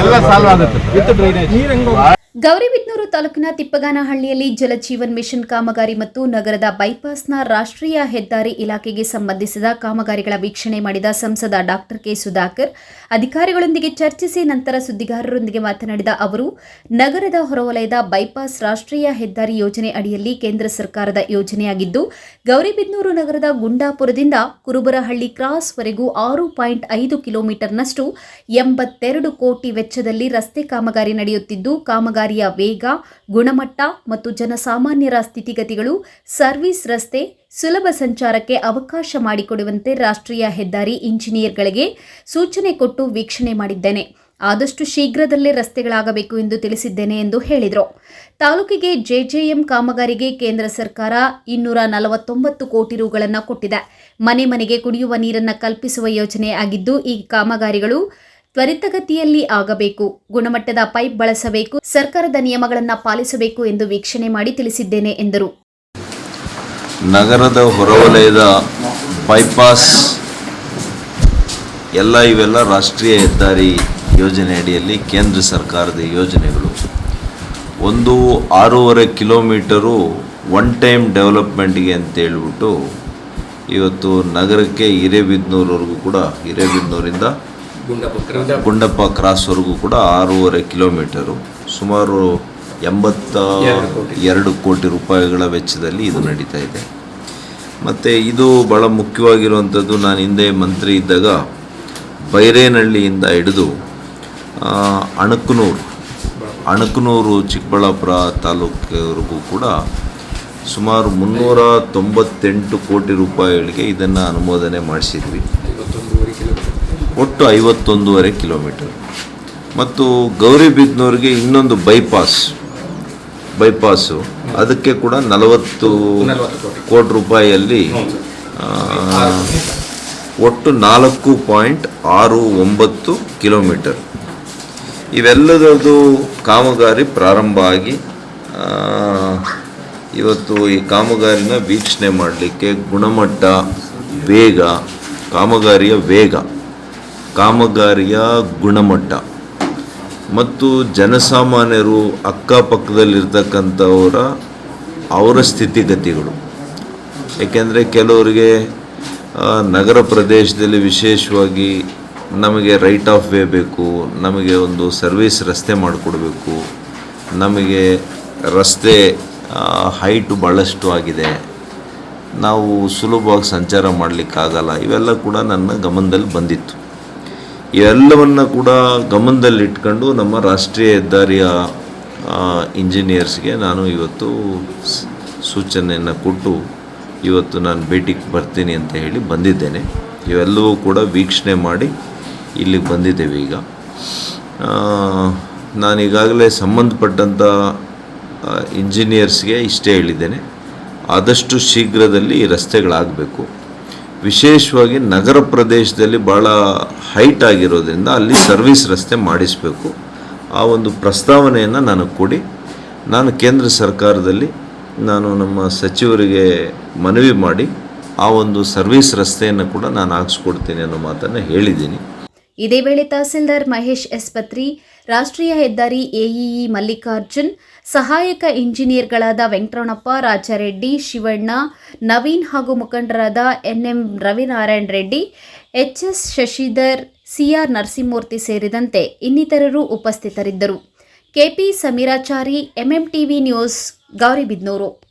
ಎಲ್ಲ ಸಾಲ್ವ್ ಆಗುತ್ತೆ. With drainage ನೀರು ಗೌರಿಬಿದನೂರು ತಾಲೂಕಿನ ತಿಪ್ಪಗಾನಹಳ್ಳಿಯಲ್ಲಿ ಜಲಜೀವನ್ ಮಿಷನ್ ಕಾಮಗಾರಿ ಮತ್ತು ನಗರದ ಬೈಪಾಸ್ನ ರಾಷ್ಟ್ರೀಯ ಹೆದ್ದಾರಿ ಇಲಾಖೆಗೆ ಸಂಬಂಧಿಸಿದ ಕಾಮಗಾರಿಗಳ ವೀಕ್ಷಣೆ ಮಾಡಿದ ಸಂಸದ ಡಾಕ್ಟರ್ ಕೆ ಸುಧಾಕರ್, ಅಧಿಕಾರಿಗಳೊಂದಿಗೆ ಚರ್ಚಿಸಿ ನಂತರ ಸುದ್ದಿಗಾರರೊಂದಿಗೆ ಮಾತನಾಡಿದ ಅವರು, ನಗರದ ಹೊರವಲಯದ ಬೈಪಾಸ್ ರಾಷ್ಟ್ರೀಯ ಹೆದ್ದಾರಿ ಯೋಜನೆ ಅಡಿಯಲ್ಲಿ ಕೇಂದ್ರ ಸರ್ಕಾರದ ಯೋಜನೆಯಾಗಿದ್ದು, ಗೌರಿಬಿದ್ನೂರು ನಗರದ ಗುಂಡಾಪುರದಿಂದ ಕುರುಬರಹಳ್ಳಿ ಕ್ರಾಸ್ವರೆಗೂ ಆರು ಪಾಯಿಂಟ್ ಐದು ಕಿಲೋಮೀಟರ್ನಷ್ಟು ಎಂಬತ್ತೆರಡು ಕೋಟಿ ವೆಚ್ಚದಲ್ಲಿ ರಸ್ತೆ ಕಾಮಗಾರಿ ನಡೆಯುತ್ತಿದ್ದು ಕಾಮಗಾರಿಯ ವೇಗ, ಗುಣಮಟ್ಟ ಮತ್ತು ಜನಸಾಮಾನ್ಯರ ಸ್ಥಿತಿಗತಿಗಳು ಸರ್ವಿಸ್ ರಸ್ತೆ, ಸುಲಭ ಸಂಚಾರಕ್ಕೆ ಅವಕಾಶ ಮಾಡಿಕೊಡುವಂತೆ ರಾಷ್ಟ್ರೀಯ ಹೆದ್ದಾರಿ ಇಂಜಿನಿಯರ್ಗಳಿಗೆ ಸೂಚನೆ ಕೊಟ್ಟು ವೀಕ್ಷಣೆ ಮಾಡಿದ್ದೇನೆ. ಆದಷ್ಟು ಶೀಘ್ರದಲ್ಲೇ ರಸ್ತೆಗಳಾಗಬೇಕು ಎಂದು ತಿಳಿಸಿದ್ದೇನೆ ಎಂದು ಹೇಳಿದರು. ತಾಲೂಕಿಗೆ ಜೆಜೆಎಂ ಕಾಮಗಾರಿಗೆ ಕೇಂದ್ರ ಸರ್ಕಾರ ಇನ್ನೂರ ನಲವತ್ತೊಂಬತ್ತು ಕೋಟಿ ರುಗಳನ್ನು ಕೊಟ್ಟಿದೆ. ಮನೆ ಮನೆಗೆ ಕುಡಿಯುವ ನೀರನ್ನು ಕಲ್ಪಿಸುವ ಯೋಜನೆ ಆಗಿದ್ದು, ಈ ಕಾಮಗಾರಿಗಳು ತ್ವರಿತಗತಿಯಲ್ಲಿ ಆಗಬೇಕು. ಗುಣಮಟ್ಟದ ಪೈಪ್ ಬಳಸಬೇಕು. ಸರ್ಕಾರದ ನಿಯಮಗಳನ್ನು ಪಾಲಿಸಬೇಕು ಎಂದು ವೀಕ್ಷಣೆ ಮಾಡಿ ತಿಳಿಸಿದ್ದೇನೆ, ಎಂದರು. ನಗರದ ಹೊರವಲಯದ ಬೈಪಾಸ್ ಎಲ್ಲ ಇವೆಲ್ಲ ರಾಷ್ಟ್ರೀಯ ಹೆದ್ದಾರಿ ಯೋಜನೆ ಅಡಿಯಲ್ಲಿ ಕೇಂದ್ರ ಸರ್ಕಾರದ ಯೋಜನೆಗಳು. ಒಂದು ಆರೂವರೆ ಕಿಲೋಮೀಟರು ಒನ್ ಟೈಮ್ ಡೆವಲಪ್ಮೆಂಟ್ಗೆ ಅಂತ ಹೇಳ್ಬಿಟ್ಟು ಇವತ್ತು ನಗರಕ್ಕೆ ಹಿರೇಬಿದ್ನೂರವರೆಗೂ ಕೂಡ ಹಿರೇಬಿದ್ನೂರಿಂದ ಗುಂಡಪ್ಪ ಕ್ರಾಸ್ವರೆಗೂ ಕೂಡ ಆರೂವರೆ ಕಿಲೋಮೀಟರು. ಸುಮಾರು ಎಂಬತ್ತ ಎರಡು ಕೋಟಿ. ರೂಪಾಯಿಗಳ ವೆಚ್ಚದಲ್ಲಿ ಇದು ನಡೀತಾ ಇದೆ. ಮತ್ತು ಇದು ಭಾಳ ಮುಖ್ಯವಾಗಿರುವಂಥದ್ದು ನಾನು ಹಿಂದೆ ಮಂತ್ರಿ ಇದ್ದಾಗ ಬೈರೇನಹಳ್ಳಿಯಿಂದ ಹಿಡಿದು ಅಣಕನೂರು ಅಣಕನೂರು ಚಿಕ್ಕಬಳ್ಳಾಪುರ ತಾಲೂಕಿವರೆಗೂ ಕೂಡ ಸುಮಾರು ಮುನ್ನೂರ ತೊಂಬತ್ತೆಂಟು ಕೋಟಿ ರೂಪಾಯಿಗಳಿಗೆ ಇದನ್ನು ಅನುಮೋದನೆ ಮಾಡಿಸಿದ್ವಿ. ಒಟ್ಟು ಐವತ್ತೊಂದೂವರೆ ಕಿಲೋಮೀಟರ್. ಮತ್ತು ಗೌರಿಬಿದ್ನೂರಿಗೆ ಇನ್ನೊಂದು ಬೈಪಾಸ್ ಬೈಪಾಸು ಅದಕ್ಕೆ ಕೂಡ ನಲವತ್ತು ಕೋಟಿ. ರೂಪಾಯಿಯಲ್ಲಿ ಒಟ್ಟು ನಾಲ್ಕು ಪಾಯಿಂಟ್ ಆರು ಒಂಬತ್ತು ಕಿಲೋಮೀಟರ್. ಇವೆಲ್ಲದರದ್ದು ಕಾಮಗಾರಿ ಪ್ರಾರಂಭ ಆಗಿ ಇವತ್ತು ಈ ಕಾಮಗಾರಿನ ವೀಕ್ಷಣೆ ಮಾಡಲಿಕ್ಕೆ ಗುಣಮಟ್ಟ ವೇಗ ಕಾಮಗಾರಿಯ ವೇಗ. ಕಾಮಗಾರಿಯ ಗುಣಮಟ್ಟ ಮತ್ತು ಜನಸಾಮಾನ್ಯರು ಅಕ್ಕಪಕ್ಕದಲ್ಲಿರ್ತಕ್ಕಂಥವರ ಅವರ ಸ್ಥಿತಿಗತಿಗಳು. ಏಕೆಂದರೆ ಕೆಲವರಿಗೆ ನಗರ ಪ್ರದೇಶದಲ್ಲಿ ವಿಶೇಷವಾಗಿ ನಮಗೆ ರೈಟ್ ಆಫ್ ವೇ ಬೇಕು, ನಮಗೆ ಒಂದು ಸರ್ವಿಸ್ ರಸ್ತೆ ಮಾಡಿಕೊಡ್ಬೇಕು, ನಮಗೆ ರಸ್ತೆ ಹೈಟು ಭಾಳಷ್ಟು ಆಗಿದೆ, ನಾವು ಸುಲಭವಾಗಿ ಸಂಚಾರ ಮಾಡಲಿಕ್ಕಾಗಲ್ಲ, ಇವೆಲ್ಲ ಕೂಡ ನನ್ನ ಗಮನದಲ್ಲಿ ಬಂದಿತ್ತು. ಇವೆಲ್ಲವನ್ನು ಕೂಡ ಗಮನದಲ್ಲಿಟ್ಕೊಂಡು ನಮ್ಮ ರಾಷ್ಟ್ರೀಯ ಹೆದ್ದಾರಿಯ ಇಂಜಿನಿಯರ್ಸ್ಗೆ ನಾನು ಇವತ್ತು ಸೂಚನೆಯನ್ನು ಕೊಟ್ಟು ಇವತ್ತು ನಾನು ಭೇಟಿಗೆ ಬರ್ತೀನಿ ಅಂತ ಹೇಳಿ ಬಂದಿದ್ದೇನೆ. ಇವೆಲ್ಲವೂ ಕೂಡ ವೀಕ್ಷಣೆ ಮಾಡಿ ಇಲ್ಲಿಗೆ ಬಂದಿದ್ದೇವೆ ಈಗ. ನಾನು ಈಗಾಗಲೇ ಸಂಬಂಧಪಟ್ಟಂಥ ಇಂಜಿನಿಯರ್ಸ್ಗೆ ಇಷ್ಟೇ ಹೇಳಿದ್ದೇನೆ. ಆದಷ್ಟು ಶೀಘ್ರದಲ್ಲಿ ರಸ್ತೆಗಳಾಗಬೇಕು. ವಿಶೇಷವಾಗಿ ನಗರ ಪ್ರದೇಶದಲ್ಲಿ ಭಾಳ ಹೈಟ್ ಆಗಿರೋದ್ರಿಂದ ಅಲ್ಲಿ ಸರ್ವಿಸ್ ರಸ್ತೆ ಮಾಡಿಸಬೇಕು. ಆ ಒಂದು ಪ್ರಸ್ತಾವನೆಯನ್ನು ನಾನು ಕೊಡಿ. ನಾನು ಕೇಂದ್ರ ಸರ್ಕಾರದಲ್ಲಿ ನಾನು ನಮ್ಮ ಸಚಿವರಿಗೆ ಮನವಿ ಮಾಡಿ ಆ ಒಂದು ಸರ್ವಿಸ್ ರಸ್ತೆಯನ್ನು ಕೂಡ ನಾನು ಹಾಕ್ಸ್ಕೊಡ್ತೀನಿ ಅನ್ನೋ ಮಾತನ್ನು ಹೇಳಿದ್ದೀನಿ. ಇದೇ ವೇಳೆ ತಹಸೀಲ್ದಾರ್ ಮಹೇಶ್ ಎಸ್ ಪತ್ರಿ ರಾಷ್ಟ್ರೀಯ ಹೆದ್ದಾರಿ ಎಇಇ ಮಲ್ಲಿಕಾರ್ಜುನ್, ಸಹಾಯಕ ಇಂಜಿನಿಯರ್ಗಳಾದ ವೆಂಕಟರಮಣಪ್ಪ, ರಾಜಾರೆಡ್ಡಿ, ಶಿವಣ್ಣ, ನವೀನ್ ಹಾಗೂ ಮುಖಂಡರಾದ NM Ravinarayana Reddy, HS Shashidhar, CR Narasimhamurthy ಸೇರಿದಂತೆ ಇನ್ನಿತರರು ಉಪಸ್ಥಿತರಿದ್ದರು. KP Sameerachari, MMTV news, Gauribidanur.